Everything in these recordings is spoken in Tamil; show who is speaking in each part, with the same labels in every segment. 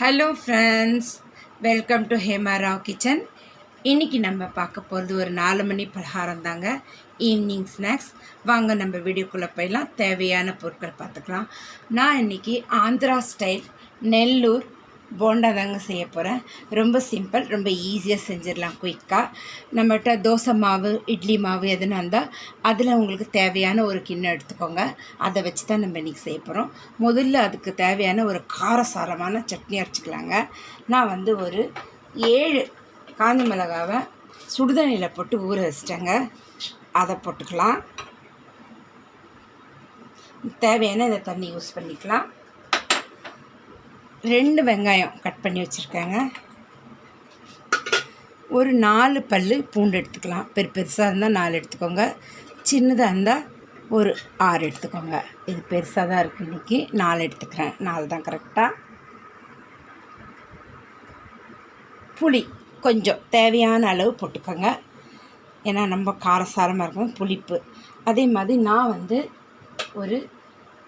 Speaker 1: Hello friends welcome to Hemarao kitchen இன்றைக்கி நம்ம பார்க்க போகிறது ஒரு நாலு மணி பலகாரம் தாங்க. ஈவினிங் ஸ்நாக்ஸ் வாங்க நம்ம வீடியோக்குள்ளே போயலாம் தேவையான பொருட்கள் பார்த்துக்கலாம். நான் இன்றைக்கி ஆந்திரா ஸ்டைல் நெல்லூர் போண்டா தாங்க செய்ய போகிறேன் ரொம்ப சிம்பிள் ரொம்ப ஈஸியாக செஞ்சிடலாம் குயிக்காக நம்மகிட்ட தோசை மாவு இட்லி மாவு எதுனா இருந்தால் அதில் உங்களுக்கு தேவையான ஒரு கிண்ணம் எடுத்துக்கோங்க. அதை வச்சு தான் நம்ம இன்றைக்கி செய்ய போகிறோம் முதல்ல அதுக்கு தேவையான ஒரு காரசாரமான சட்னி அரைச்சிக்கலாங்க. நான் வந்து ஒரு ஏழு காஞ்ச மிளகாவை சுடுதண்ணியில் போட்டு ஊற வச்சிட்டேங்க. அதை போட்டுக்கலாம். தேவையான இந்த தண்ணி யூஸ் பண்ணிக்கலாம். ரெண்டு வெங்காயம் கட் பண்ணி வச்சுருக்கேங்க. ஒரு நாலு பல் பூண்டு எடுத்துக்கலாம். பெரு பெருசாக இருந்தால் நாலு எடுத்துக்கோங்க. சின்னதாக இருந்தால் ஒரு ஆறு எடுத்துக்கோங்க. இது பெருசாக தான் இருக்குது இன்றைக்கி நாலு எடுத்துக்கிறேன். நாலு தான் கரெக்டாக புளி கொஞ்சம் தேவையான அளவு போட்டுக்கோங்க. ஏன்னா நம்ம காரசாரமாக இருக்கும். புளிப்பு. அதே மாதிரி நான் வந்து ஒரு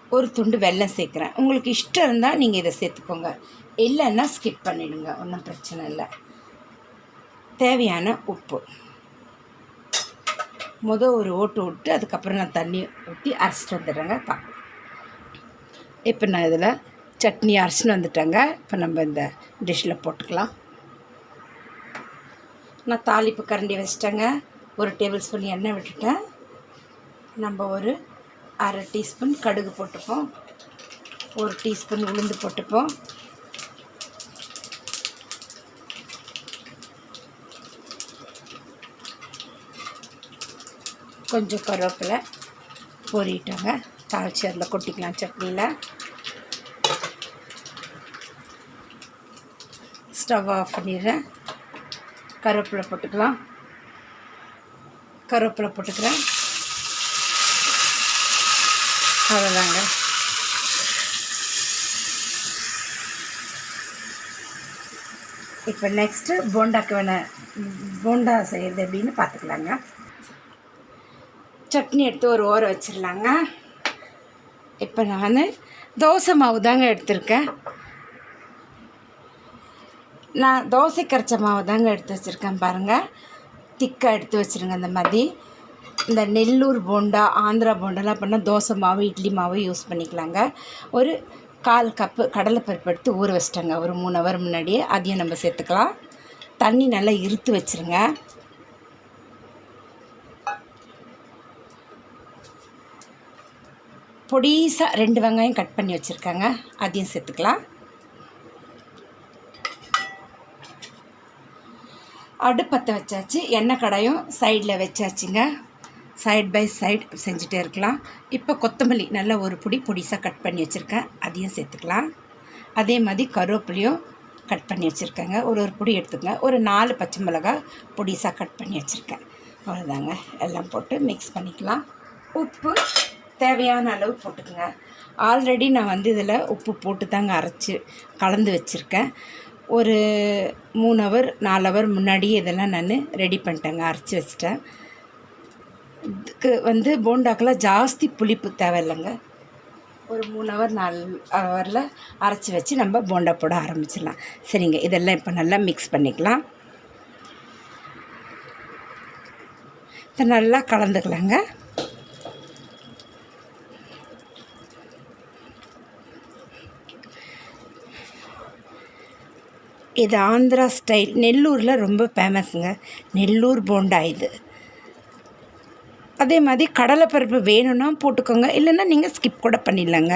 Speaker 1: ஒரு துண்டு வெல்லம் சேர்க்குறேன். உங்களுக்கு இஷ்டம் இருந்தால் நீங்கள் இதை சேர்த்துக்கோங்க. இல்லைன்னா ஸ்கிப் பண்ணிவிடுங்க ஒன்றும் பிரச்சனை இல்லை. தேவையான உப்பு. மொதல் ஒரு ஓட்டு விட்டு அதுக்கப்புறம் நான் தண்ணி ஊற்றி அரைச்சிட்டு வந்துடுறேங்க. பா. இப்போ நான் இதில் சட்னி அரைச்சின்னு வந்துட்டேங்க. இப்போ நம்ம இந்த டிஷ்ஷில் போட்டுக்கலாம். நான் தாளிப்பு கரண்டி வச்சிட்டேங்க. ஒரு டேபிள் ஸ்பூன் எண்ணெய் விட்டுட்டேன். நம்ம ஒரு அரை டீஸ்பூன் கடுகு போட்டுப்போம். ஒரு டீஸ்பூன் உளுந்து போட்டுப்போம். கொஞ்சம் கருவேப்பிலை பொரிட்டோங்க தாளித்து அதில் கொட்டிக்கலாம் சட்னியில். ஸ்டவ் ஆஃப் பண்ணிடுறேன். கருவேப்பிலை போட்டுக்கலாம். கருவேப்பிலை போட்டுக்கிறேன். அவ்வளோதாங்க இப்போ நெக்ஸ்ட்டு போண்டாக்கு வேண போண்டா செய்கிறது அப்படின்னு பார்த்துக்கலாங்க சட்னி எடுத்து ஒரு ஓரம் வச்சிடலாங்க இப்போ நான் தோசை மாவு தாங்க எடுத்திருக்கேன். நான் தோசை கரைச்ச மாவு தாங்க எடுத்து வச்சுருக்கேன் பாருங்கள் திக்காக எடுத்து வச்சுருங்க இந்த மாதிரி. இந்த நெல்லூர் போண்டா ஆந்திரா போண்டாலாம் பண்ணால் தோசை மாவு இட்லி மாவு யூஸ் பண்ணிக்கலாங்க. ஒரு கால் கப்பு கடலைப்பருப்பு எடுத்து ஊற வச்சிட்டேங்க. ஒரு மூணு ஹவர் முன்னாடியே அதையும் நம்ம சேர்த்துக்கலாம். தண்ணி நல்லா இருத்து வச்சுருங்க. பொடிசாக ரெண்டு வெங்காயம் கட் பண்ணி வச்சுருக்காங்க. அதையும் சேர்த்துக்கலாம். அடுப்பத்தை வச்சாச்சு எண்ணெய் கடாயும் சைடில் வச்சாச்சுங்க. சைட் பை சைடு செஞ்சுட்டே இருக்கலாம். இப்போ கொத்தமல்லி நல்ல ஒரு பொடி பொடிசாக கட் பண்ணி வச்சுருக்கேன். அதையும் சேர்த்துக்கலாம். அதே மாதிரி கருவேப்பிலையும் கட் பண்ணி வச்சுருக்கேங்க. ஒரு ஒரு பொடி எடுத்துக்கங்க. ஒரு நாலு பச்சை மிளகாய் பொடிசாக கட் பண்ணி வச்சுருக்கேன். அவ்வளோதாங்க. எல்லாம் போட்டு மிக்ஸ் பண்ணிக்கலாம். உப்பு தேவையான அளவு போட்டுக்கோங்க. ஆல்ரெடி நான் வந்து இதில் உப்பு போட்டு தாங்க அரைச்சி கலந்து வச்சுருக்கேன். ஒரு மூணு ஹவர் நாலு ஹவர் முன்னாடியே இதெல்லாம் நான் ரெடி பண்ணிட்டேங்க. அரைச்சி வச்சிட்டேன். இதுக்கு வந்து போண்டாக்கெல்லாம் ஜாஸ்தி புளிப்பு தேவையில்லைங்க. ஒரு மூணு ஹவர் நாலு ஹவரில் அரைச்சி வச்சு நம்ம போண்டா போட ஆரம்பிச்சிடலாம். சரிங்க இதெல்லாம் இப்போ நல்லா மிக்ஸ் பண்ணிக்கலாம். இப்போ நல்லா கலந்துக்கலாங்க. இது ஆந்திரா ஸ்டைல் நெல்லூரில் ரொம்ப ஃபேமஸுங்க நெல்லூர் போண்டா இது. அதே மாதிரி கடலைப்பருப்பு வேணும்னா போட்டுக்கோங்க. இல்லைன்னா நீங்கள் ஸ்கிப் கூட பண்ணிடலாங்க.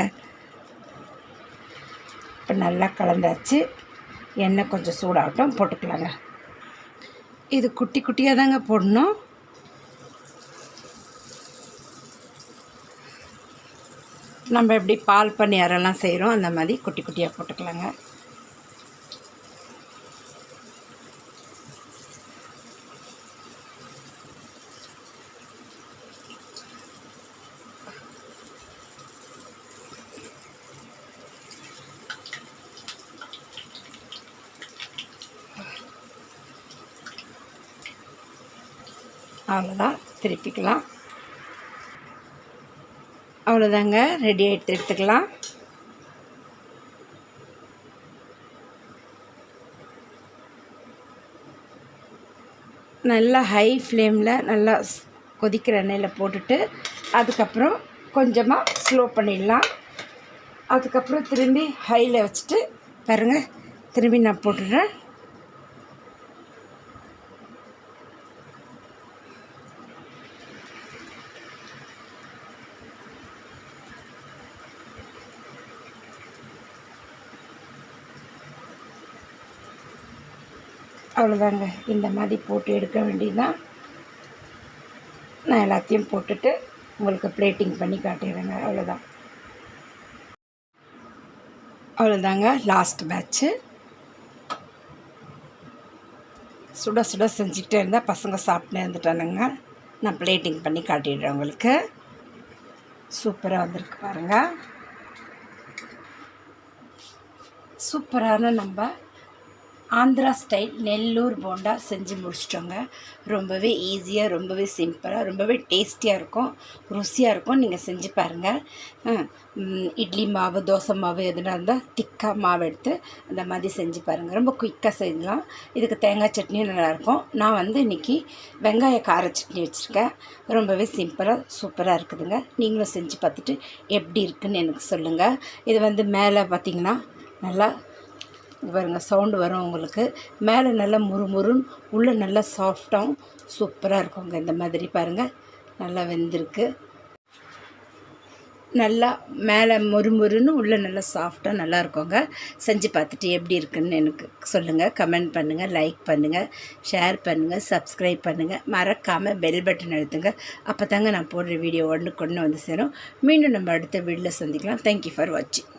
Speaker 1: இப்போ நல்லா கலந்தாச்சு. எண்ணெய் கொஞ்சம் சூடாகட்டும் போட்டுக்கலாங்க. இது குட்டி குட்டியாக தாங்க போடணும். நம்ம எப்படி பால் பணியாரெல்லாம் செய்கிறோம் அந்த மாதிரி குட்டி குட்டியாக போட்டுக்கலாங்க. அவ்வளோதான் திருப்பிக்கலாம். அவ்வளோதாங்க ரெடி ஆகிட்டு எடுத்துக்கலாம். நல்லா ஹை ஃப்ளேமில் நல்லா கொதிக்கிற எண்ணெயில் போட்டுட்டு அதுக்கப்புறம் கொஞ்சமாக ஸ்லோ பண்ணிடலாம். அதுக்கப்புறம் திரும்பி ஹையில் வச்சுட்டு பாருங்கள் திரும்பி நான் போட்டுடுறேன். அவ்வளோதாங்க. இந்த மாதிரி போட்டு எடுக்க வேண்டியதுதான் நான் எல்லாத்தையும் போட்டுட்டு உங்களுக்கு பிளேட்டிங் பண்ணி காட்டிடுறேங்க. அவ்வளோதான் அவ்வளோதாங்க லாஸ்ட் பேட்ச்சு சுட சுட செஞ்சுக்கிட்டே இருந்தால் பசங்க சாப்பிட்டு இருந்துட்டானுங்க. நான் பிளேட்டிங் பண்ணி காட்டிடுறேன் உங்களுக்கு. சூப்பராக வந்திருக்கு பாருங்கள் சூப்பரான நம்ம ஆந்திரா ஸ்டைல் நெல்லூர் போண்டா செஞ்சு முடிச்சிட்டோங்க. ரொம்பவே ஈஸியாக ரொம்பவே சிம்பிளாக ரொம்பவே டேஸ்டியாக இருக்கும். ருசியாக இருக்கும். நீங்கள் செஞ்சு பாருங்கள் இட்லி மாவு தோசை மாவு எதுனா இருந்தால் திக்காக மாவு எடுத்து அந்த மாதிரி செஞ்சு பாருங்கள் ரொம்ப குயிக்காக செய்யலாம் இதுக்கு தேங்காய் சட்னியும் நல்லாயிருக்கும். நான் வந்து இன்றைக்கி வெங்காய கார சட்னி வச்சுருக்கேன். ரொம்பவே சிம்பிளாக சூப்பராக இருக்குதுங்க. நீங்களும் செஞ்சு பார்த்துட்டு எப்படி இருக்குன்னு எனக்கு சொல்லுங்கள் இது வந்து மேலே பார்த்திங்கன்னா நல்லா பாருங்க சவுண்டு வரும் உங்களுக்கு. மேலே நல்லா முறுமுறுன்னு உள்ளே நல்லா சாஃப்டாகவும் சூப்பராக இருக்குங்க இந்த மாதிரி பாருங்கள் நல்லா வெந்திருக்கு. நல்லா மேலே முறுமுறுன்னு உள்ளே நல்லா சாஃப்டாக நல்லா இருக்குங்க. செஞ்சு பார்த்துட்டு எப்படி இருக்குன்னு எனக்கு சொல்லுங்கள் கமெண்ட் பண்ணுங்கள் லைக் பண்ணுங்கள் ஷேர் பண்ணுங்கள் சப்ஸ்கிரைப் பண்ணுங்கள் மறக்காமல் பெல் பட்டன் அழுத்துங்க. அப்போ தாங்க நான் போடுற வீடியோ ஒன்று கொண்டு வந்து சேரும். மீண்டும் நம்ம அடுத்த வீடியோவில் சந்திக்கலாம். தேங்க்யூ ஃபார் வாட்சிங்